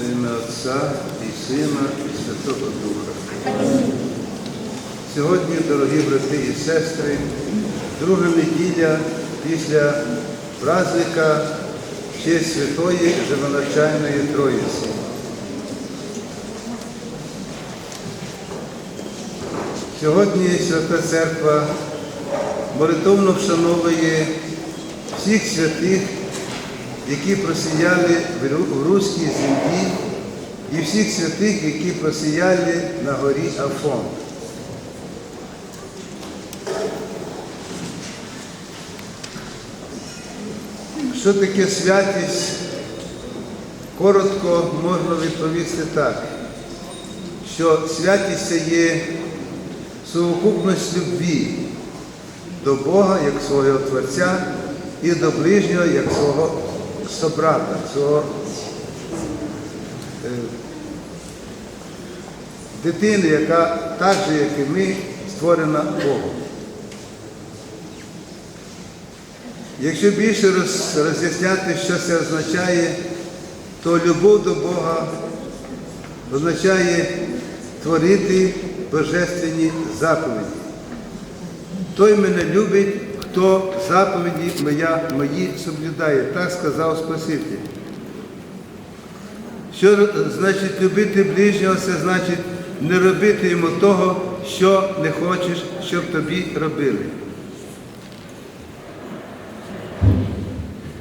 Во ім'я Отця і Сина, і Святого Духа. Сьогодні, дорогі брати і сестри, друга неділя після праздника в честь Святої Живоначальної Троїці. Сьогодні Свята Церква молитовно вшановує всіх святих, які просіяли в руській землі, і всіх святих, які просіяли на горі Афон. Що таке святість? Коротко можна відповісти так, що святість це є совокупність любві до Бога як свого Творця і до ближнього як свого собрата, свого е, дитини, яка так же, як і ми, створена Богом. Якщо більше роз- роз'ясняти, що це означає, то любов до Бога означає творити божественні заповіді. Той мене любить, хто заповіді моя, мої соблюдає, так сказав Спаситель. Що значить любити ближнього, це значить не робити йому того, що не хочеш, щоб тобі робили.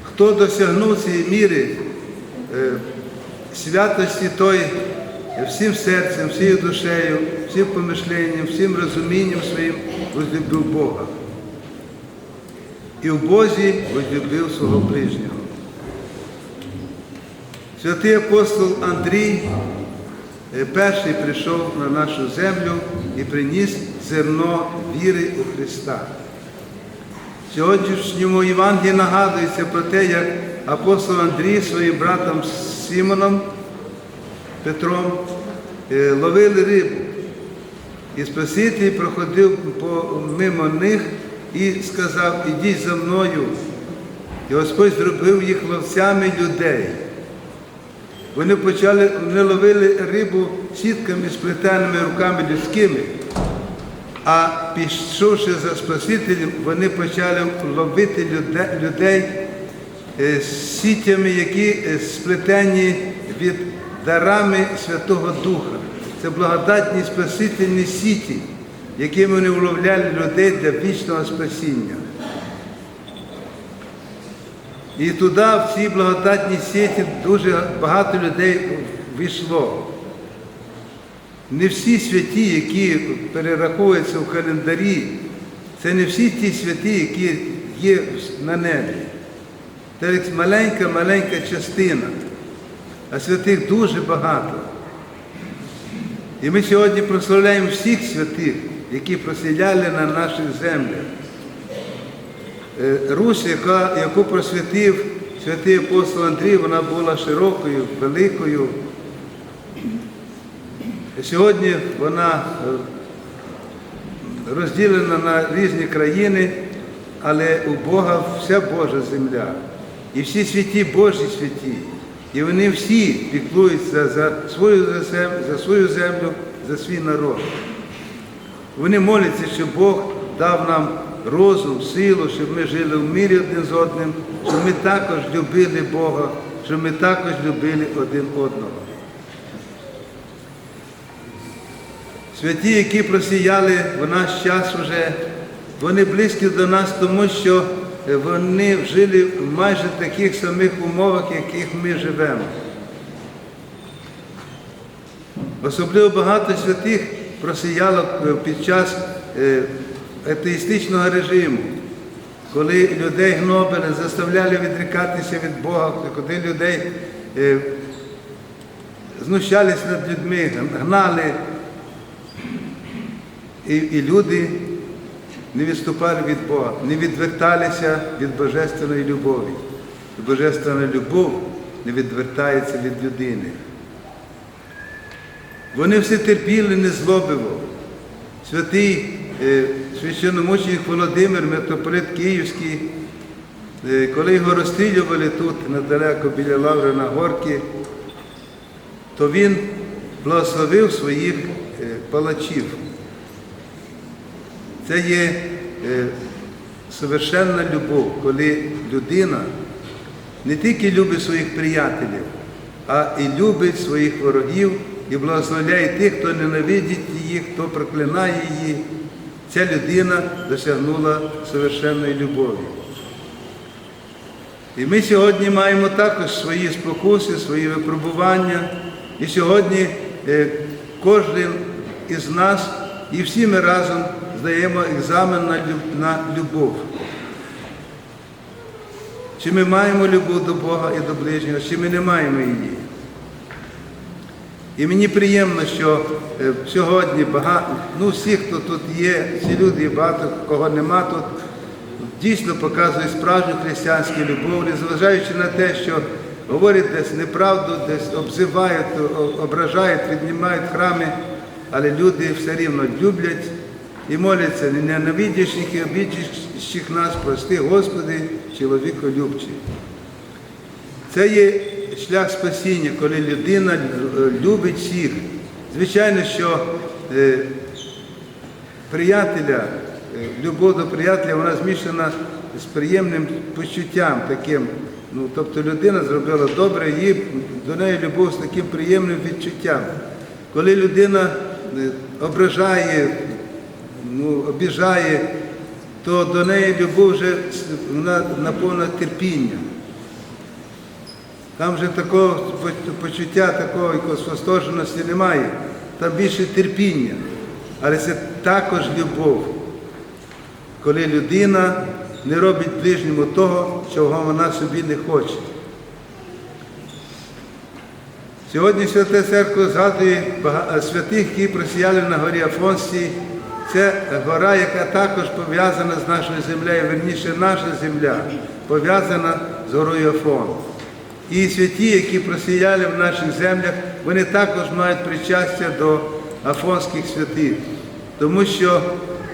Хто досягнув цієї міри е, святості, той всім серцем, всією душею, всім помишленням, всім розумінням своїм возлюбив Бога. І в Бозі возлюбив свого ближнього. Святий апостол Андрій е, перший прийшов на нашу землю і приніс зерно віри у Христа. В сьогоднішньому Євангелії нагадується про те, як апостол Андрій своїм братом Симоном Петром е, ловили рибу. І Спаситель проходив мимо них і сказав, ідіть за мною. І Господь зробив їх ловцями людей. Вони почали, вони ловили рибу сітками, сплетеними руками людськими. А пішовши за Спасителем, вони почали ловити людей е, з сітями, які е, сплетені від дарами Святого Духа. Це благодатні спасительні сіті, якими вони уловляли людей для вічного спасіння. І туди, в ці благодатні сіті, дуже багато людей війшло. Не всі святі, які перераховуються в календарі, це не всі ті святі, які є на небі. Це маленька-маленька частина, а святих дуже багато. І ми сьогодні прославляємо всіх святих, які проселяли на наших землях. Е, Русь, яка, яку просвятив святий апостол Андрій, вона була широкою, великою. Сьогодні вона е, розділена на різні країни, але у Бога вся Божа земля. І всі святі Божі святі. І вони всі піклуються за свою за свою землю, за свій народ. Вони моляться, щоб Бог дав нам розум, силу, щоб ми жили в мирі один з одним, щоб ми також любили Бога, щоб ми також любили один одного. Святі, які просіяли в наш час вже, вони близькі до нас, тому що вони жили в майже таких самих умовах, яких ми живемо. Особливо багато святих просіяло під час е, атеїстичного режиму, коли людей гнобили, заставляли відрікатися від Бога, коли людей е, знущались над людьми, гнали. І, і люди не відступали від Бога, не відверталися від божественної любові. І божественна любов не відвертається від людини. Вони все терпіли незлобиво. Святий е, священномученик Володимир, митрополит Київський, е, коли його розстрілювали тут недалеко біля Лаври на горки, то він благословив своїх е, палачів. Це є совершенна любов, коли людина не тільки любить своїх приятелів, а і любить своїх ворогів і благословляє тих, хто ненавидить її, хто проклинає її. Ця людина досягнула совершенної любові. І ми сьогодні маємо також свої спокуси, свої випробування. І сьогодні е, кожен із нас і всі ми разом здаємо екзамен на любов. Чи ми маємо любов до Бога і до ближнього, чи ми не маємо її. І мені приємно, що е, сьогодні багато, ну всі, хто тут є, всі люди, багато кого нема тут, дійсно показують справжню християнську любов, незважаючи на те, що говорять десь неправду, десь обзивають, ображають, віднімають храми, але люди все рівно люблять і моляться, не ненавидящих і обідящих нас, прости, Господи, чоловіколюбчий. Це є шлях спасіння, коли людина е, любить всіх. Звичайно, що е, приятеля, е, любов до приятеля, вона змішана з приємним почуттям таким. Ну, тобто людина зробила добре, їй до неї любов з таким приємним відчуттям. Коли людина ображає, ну, обіжає, то до неї любов вже вона наповнена терпінням. Там вже такого почуття, такого якогось восторженості немає. Там більше терпіння. Але це також любов, коли людина не робить ближньому того, чого вона собі не хоче. Сьогодні Свята Церква згадує святих, які просіяли на горі Афонській. Це гора, яка також пов'язана з нашою землею, верніше наша земля пов'язана з горою Афон. І святі, які просіяли в наших землях, вони також мають причастя до афонських святих. Тому що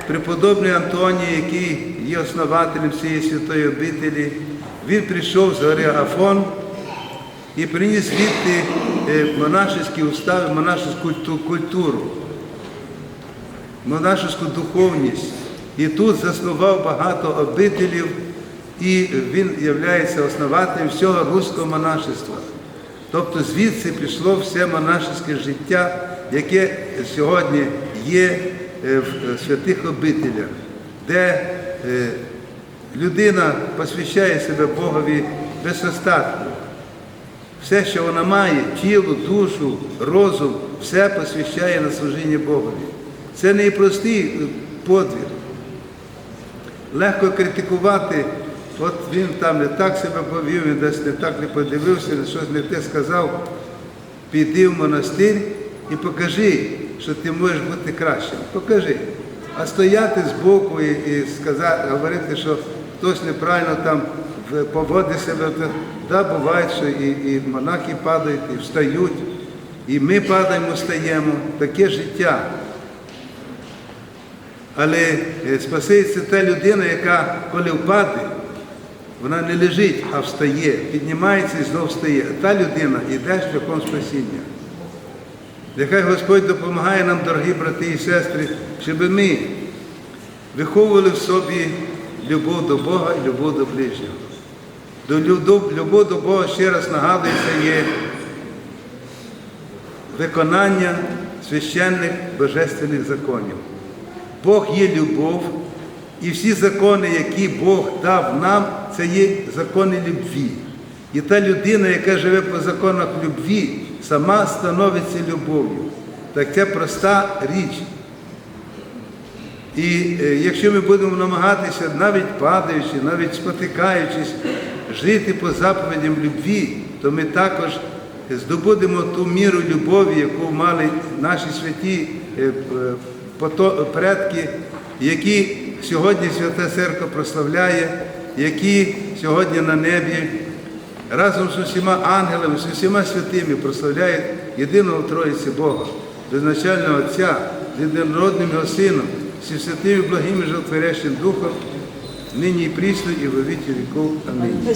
преподобний Антоній, який є основателем цієї святої обителі, він прийшов з гори Афон і приніс звідти е, монашеські устави, монашеську культуру, монашеську духовність. І тут заснував багато обителів, і він є основателем всього руського монашества. Тобто звідси пішло все монашеське життя, яке сьогодні є е, в святих обителях, де е, людина посвящає себе Богові без остатку. Все, що вона має, тіло, душу, розум, все посвящає на служіння Богові. Це не простий е, подвір. Легко критикувати, от він там не так себе повів, він десь не так не подивився, щось не те сказав. Піди в монастир і покажи, що ти можеш бути кращим. Покажи. А стояти збоку і, і сказати, говорити, що хтось неправильно там поводить себе, то да, буває, що і, і монахи падають, і встають, і ми падаємо, встаємо. Таке життя. Але е, спасається та людина, яка, коли впаде, вона не лежить, а встає, піднімається і знов встає. Та людина йде шляхом спасіння. Нехай Господь допомагає нам, дорогі брати і сестри, щоб ми виховували в собі любов до Бога і любов до ближнього. До любов, до Бога, ще раз нагадую, це є виконання священних божественних законів. Бог є любов, і всі закони, які Бог дав нам, це є закони любві. І та людина, яка живе по законах любві, сама становиться любов'ю. Так це проста річ. І е, якщо ми будемо намагатися, навіть падаючи, навіть спотикаючись, жити по заповідям любві, то ми також здобудемо ту міру любові, яку мали наші святі е, е, предки, які сьогодні Свята Церква прославляє, які сьогодні на небі разом з усіма ангелами, з усіма святими прославляють єдиного в Троїці Бога, безначального Отця, з єдинородним Його Сином, зі святими благим і животворящим Духом, нині і прісно, і во віки віков. Амінь.